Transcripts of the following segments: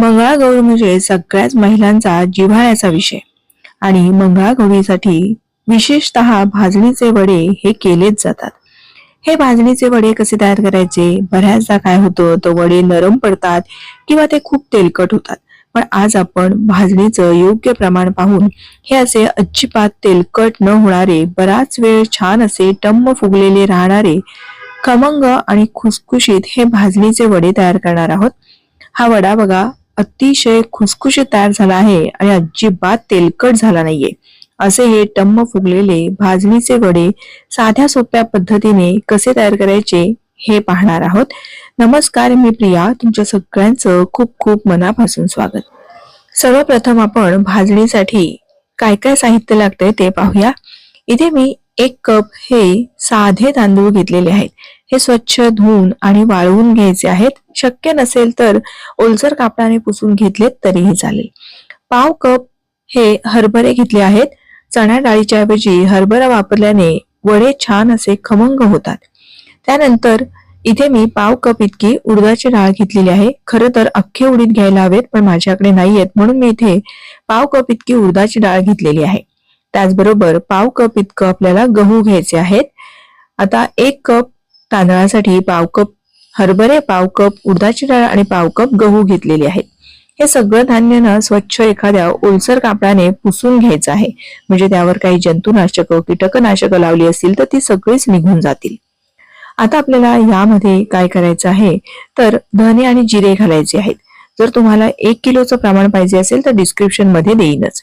मंगळागौर म्हणजे सगळ्याच महिलांचा जिव्हाळ्याचा विषय. आणि मंगळागौरीसाठी विशेषतः भाजणीचे वडे हे केलेच जातात. हे भाजणीचे वडे कसे तयार करायचे? बऱ्याचदा काय होतं तर वडे नरम पडतात किंवा ते खूप तेलकट होतात. पण आज आपण भाजणीचं योग्य प्रमाण पाहून हे असे अजिबात तेलकट न होणारे बराच वेळ छान असे टम्म फुगलेले राहणारे खमंग आणि खुसखुशीत हे भाजणीचे वडे तयार करणार आहोत. हा वडा बघा अतिशय खुसखुशीत तयार झाला आहे आणि अजिबात तेलकट झाला नाहीये. असे हे टम्म फुगलेले भाजणीचे वडे साध्या सोप्या पद्धतीने कसे तयार करायचे हे पाहणार आहोत. नमस्कार मी प्रिया. तुमच्या सगळ्यांचं खूप खूप मनापासून स्वागत. सर्वप्रथम आपण भाजणीसाठी काय काय साहित्य लागतंय ते पाहूया. इथे मी एक कप हे साधे तांदूळ घेतलेले आहेत. हे स्वच्छ धुवून आणि वाळवून घ्यायचे आहेत. शक्य नसेल तर ओलसर कापडाने पुसून घेतलेत तरीही चालेल. पाव कप हे हरभरे घेतले आहेत. चणा डाळीच्या ऐवजी हरभरा वापरल्याने वडे छान असे खमंग होतात. त्यानंतर इथे मी पाव कप इतकी उडदाची डाळ घेतलेली आहे. खरं तर अख्खे उडीद घ्यायला हवेत पण माझ्याकडे नाही आहेत. म्हणून मी इथे पाव कप इतकी उडदाची डाळ घेतलेली आहे. त्याचबरोबर पाव कप इतकं आपल्याला गहू घ्यायचे आहेत. आता एक कप तांदळासाठी पाव कप हरभरे पाव कप उडदाची डाळ आणि पाव कप गहू घेतलेले आहेत. हे सगळं धान्य ना स्वच्छ एखाद्या ओलसर कापडाने पुसून घ्यायचं आहे. म्हणजे त्यावर काही जंतुनाशक कीटकनाशक लावली असतील तर ती सगळीच निघून जातील. आता आपल्याला यामध्ये काय करायचं आहे? तर धने आणि जिरे घालायचे आहेत. जर तुम्हाला एक किलोचं प्रमाण पाहिजे असेल तर डिस्क्रिप्शनमध्ये देईनच.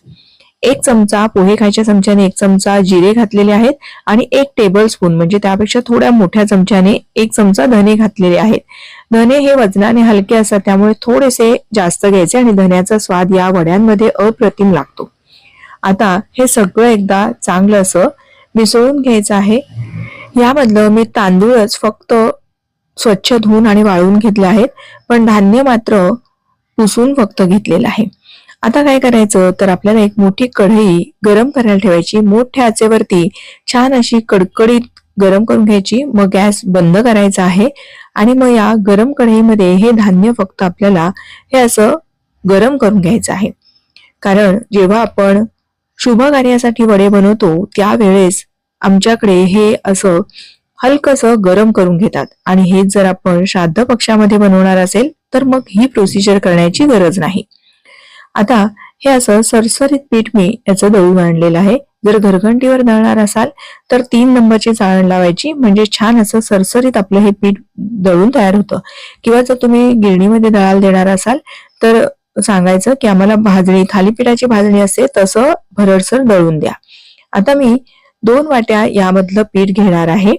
एक चमचा पोहे खायच्या चमच्याने एक चमचा जिरे घातलेले आहेत आणि एक टेबल स्पून म्हणजे त्यापेक्षा थोड्या मोठ्या चमच्याने एक चमचा धने घातलेले आहेत. धने हे वजनाने हलके असतात त्यामुळे थोडेसे जास्त घ्यायचे आणि धन्याचा स्वाद या वड्यांमध्ये अप्रतिम लागतो. आता हे सगळं एकदा चांगलं असं मिसळून घ्यायचं आहे. यामधलं मी तांदूळच फक्त स्वच्छ धुवून आणि वाळवून घेतले आहेत पण धान्य मात्र पुसून फक्त घेतलेलं आहे. आता काय करायचं? तर आपल्याला एक मोठी कढई गरम करायला ठेवायची. मोठ्या आचेवरती छान अशी कडकडीत गरम करून घ्यायची. मग गॅस बंद करायचा आहे. आणि मग या गरम कढईमध्ये हे धान्य फक्त आपल्याला हे असं गरम करून घ्यायचं आहे. कारण जेव्हा आपण शुभ कार्यासाठी वडे बनवतो त्यावेळेस आमच्याकडे हे असं हलकसं गरम करून घेतात. आणि हे जर आपण श्राद्ध पक्षामध्ये बनवणार असेल तर मग ही प्रोसिजर करण्याची गरज नाही. आता हे असं सरसरीत पीठ मी याचं दळून आणलेलं आहे. जर घरघंटीवर दळणार असाल तर तीन नंबरची चाळण लावायची. म्हणजे छान असं सरसरीत आपलं हे पीठ दळून तयार होतं. किंवा जर तुम्ही गिरणीमध्ये दळायला देणार असाल तर सांगायचं की आम्हाला भाजणी थालीपीठाची भाजणी असते तसं भरडसर दळून द्या. आता मी दोन वाट्या यामधलं पीठ घेणार आहे.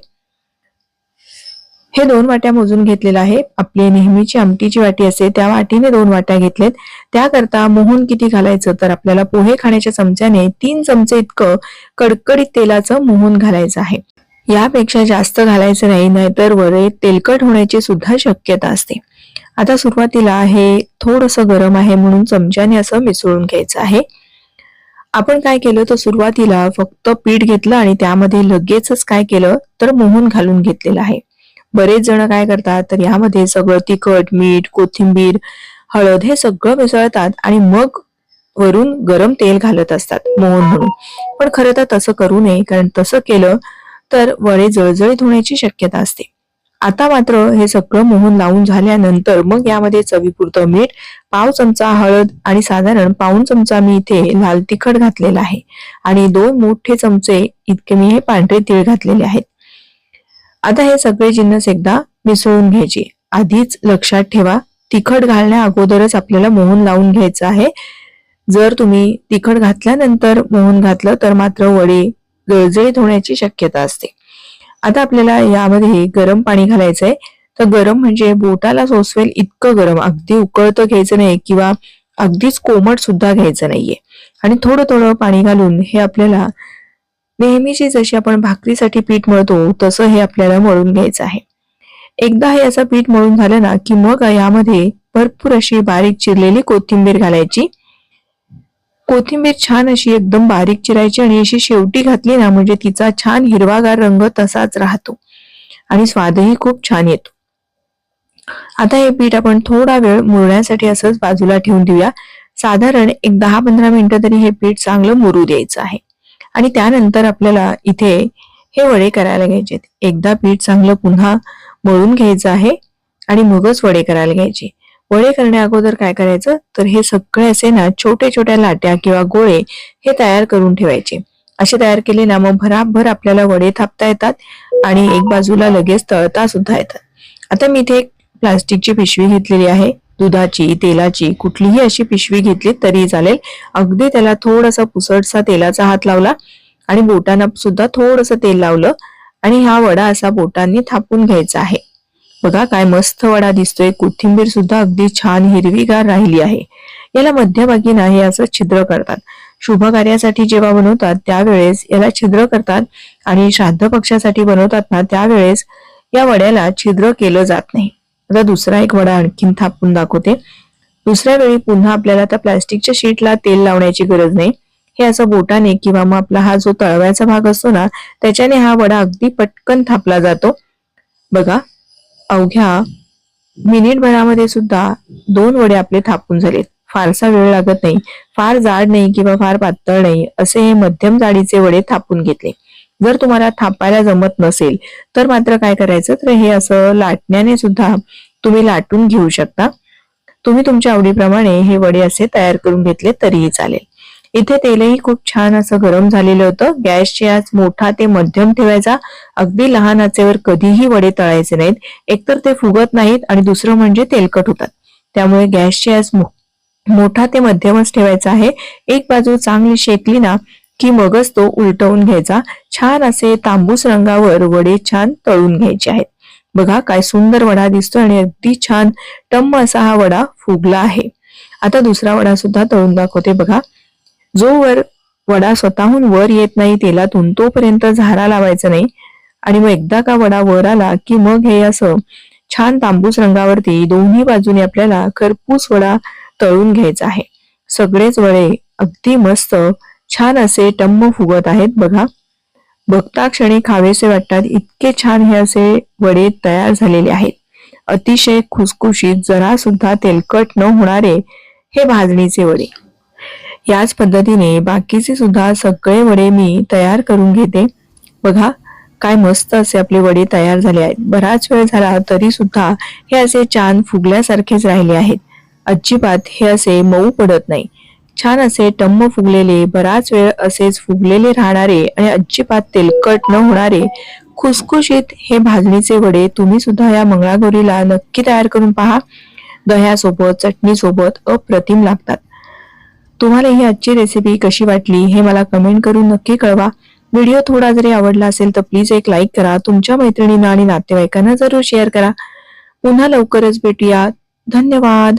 हे दोन वाट्या मोजून घेतलेलं आहे. आपली नेहमीची आमटीची वाटी असते त्या वाटीने दोन वाट्या घेतलेत. त्याकरता मोहन किती घालायचं? तर आपल्याला पोहे खाण्याच्या चमच्याने तीन चमचे इतकं कडकडीत तेलाचं मोहन घालायचं आहे. यापेक्षा जास्त घालायचं नाही नाहीतर वरे तेलकट होण्याची सुद्धा शक्यता असते. आता सुरुवातीला हे थोडस गरम आहे म्हणून चमच्याने असं मिसळून घ्यायचं आहे. आपण काय केलं? तर सुरुवातीला फक्त पीठ घेतलं आणि त्यामध्ये लगेचच काय केलं? तर मोहन घालून घेतलेलं आहे. बरेच जण काय करतात तर यामध्ये सगळं तिखट मीठ कोथिंबीर हळद हे सगळं मिसळतात आणि मग वरून गरम तेल घालत असतात मोहन म्हणून. पण खरं तर तसं करू नये कारण तसं केलं तर वडे जळजळीत होण्याची शक्यता असते. आता मात्र हे सगळं मोहन लावून झाल्यानंतर मग यामध्ये चवीपुरतं मीठ पाव चमचा हळद आणि साधारण पाऊन चमचा मी इथे लाल तिखट घातलेला आहे. आणि दोन मोठे चमचे इतके मी हे पांढरे तीळ घातलेले आहेत. आता हे सगळे जिन्नस एकदा मिसळून घ्यायचे. आधीच लक्षात ठेवा तिखट घालण्या अगोदरच आपल्याला मोहन लावून घ्यायचं आहे. जर तुम्ही तिखट घातल्यानंतर मोहन घातलं तर मात्र वडे जळजळीत होण्याची शक्यता असते. आता आपल्याला यामध्ये गरम पाणी घालायचंय. तर गरम म्हणजे बोटाला सोसवेल इतकं गरम अगदी उकळतं घ्यायचं नाही किंवा अगदीच कोमट सुद्धा घ्यायचं नाहीये. आणि थोडं थोडं पाणी घालून हे आपल्याला नेहमीची जशी आपण भाकरीसाठी पीठ मळतो तसं हे आपल्याला मळून घ्यायचं आहे. एकदा हे असं पीठ मळून झालं ना की मग यामध्ये भरपूर अशी बारीक चिरलेली कोथिंबीर घालायची. कोथिंबीर छान अशी एकदम बारीक चिरायची आणि अशी शेवटी घातली ना म्हणजे तिचा छान हिरवागार रंग तसाच राहतो. आणि स्वादही खूप छान येतो. आता हे पीठ आपण थोडा वेळ मुरण्यासाठी असंच बाजूला ठेवून देऊया. साधारण एक दहा पंधरा मिनिटं तरी हे पीठ चांगलं मुरू द्यायचं आहे. आणि त्यानंतर आपल्याला इथे हे वडे करायला घ्यायचे एकदा पीठ चांगलं पुन्हा मळून घ्यायचं आहे आणि मगच वडे करायला घ्यायचे. वडे करण्या अगोदर काय करायचं? तर हे सगळे असे ना छोटे छोट्या लाट्या किंवा गोळे हे तयार करून ठेवायचे. असे तयार केले ना मग भराभर आपल्याला वडे थापता येतात आणि एक बाजूला लगेच तळता सुद्धा येतात. आता मी इथे एक प्लास्टिकची पिशवी घेतलेली आहे. दुधाची तेलाची कुठलीही अशी पिशवी घेतली तरी चालेल. अगदी त्याला थोडासा पुसटसा तेलाचा हात लावला आणि बोटांना सुद्धा थोडस तेल लावलं आणि हा वडा असा बोटांनी थापून घ्यायचा आहे. बघा काय मस्त वडा दिसतोय. कोथिंबीर सुद्धा अगदी छान हिरवीगार राहिली आहे. याला मध्यभागी नाही हे असं छिद्र करतात. शुभ कार्यासाठी जेव्हा बनवतात त्यावेळेस याला छिद्र करतात आणि श्राद्ध पक्षासाठी बनवतात ना त्यावेळेस या वड्याला छिद्र केलं जात नाही. आता दुसरा एक वडा आणखीन थापून दाखवते. दुसऱ्या वेळी पुन्हा आपल्याला त्या प्लास्टिकच्या शीटला तेल लावण्याची गरज नाही. हे असं बोटाने किंवा मग आपला हा जो तळव्याचा भाग असतो ना त्याच्याने हा वडा अगदी पटकन थापला जातो. बघा अवघ्या मिनिट भरामध्ये सुद्धा दोन वडे आपले थापून झालेत. फारसा वेळ लागत नाही. फार जाड नाही किंवा फार पातळ नाही असे हे मध्यम जाडीचे वडे थापून घेतले. जर तुम्हाला थापायला जमत नसेल तर मात्र काय करायचं? तर हे असं लाटण्याने सुद्धा तुम्ही लाटून घेऊ शकता. तुम्ही तुमच्या आवडीप्रमाणे हे वडे असे तयार करून घेतले तरीही चालेल. इथे तेलही खूप छान असं गरम झालेलं होतं. गॅसची आज मोठा ते मध्यम ठेवायचा. अगदी लहान आचेवर कधीही वडे तळायचे नाहीत. एकतर ते फुगत नाहीत आणि दुसरं म्हणजे तेलकट होतात. त्यामुळे गॅसची आज मोठा ते मध्यमच ठेवायचा आहे. एक बाजू चांगली शेकली ना की मगच तो उलटवून घ्यायचा. छान असे तांबूस रंगावर वडे छान तळून घ्यायचे आहेत. बघा काय सुंदर वडा दिसतो आणि अगदी छान टम्म असा हा वडा फुगला आहे. आता दुसरा वडा सुद्धा तळून दाखवते बघा. जो वर वडा स्वतःहून वर येत नाही तेलातून तोपर्यंत झारा लावायचा नाही. आणि मग एकदा का वडा वर आला की मग हे असं छान तांबूस रंगावरती दोन्ही बाजूने आपल्याला खरपूस वडा तळून घ्यायचा आहे. सगळेच वडे अगदी मस्त छान असे टम्म फुगत आहेत बघा. बघता क्षणी खावेसे वाटतात. इतके छान हे असे वडे तयार झालेले आहेत. अतिशय खुसखुशीत जरा सुद्धा तेलकट न होणारे हे भाजणीचे वडे. याच पद्धतीने बाकीचे सुद्धा सगळे वडे मी तयार करून घेते. बघा काय मस्त असे आपले वडे तयार झाले आहेत. बराच वेळ झाला तरी सुद्धा हे असे छान फुगल्यासारखेच राहिले आहेत. अजिबात हे असे मऊ पडत नाही. छान असे टम्म फुगलेले बराच वेळ असेच फुगलेले राहणारे आणि अजिबात तेलकट न होणारे खुसखुशीत हे भाजणीचे वडे तुम्ही सुद्धा या मंगळागौरीला नक्की तयार करून पहा. दह्यासोबत चटणीसोबत अप्रतिम लागतात. तुम्हाला ही आजची रेसिपी कशी वाटली हे मला कमेंट करून नक्की कळवा. व्हिडिओ थोडा जरी आवडला असेल तर प्लीज एक लाईक करा. तुमच्या मैत्रिणींना आणि नातेवाईकांना जरूर शेअर करा. पुन्हा लवकरच भेटूया. धन्यवाद!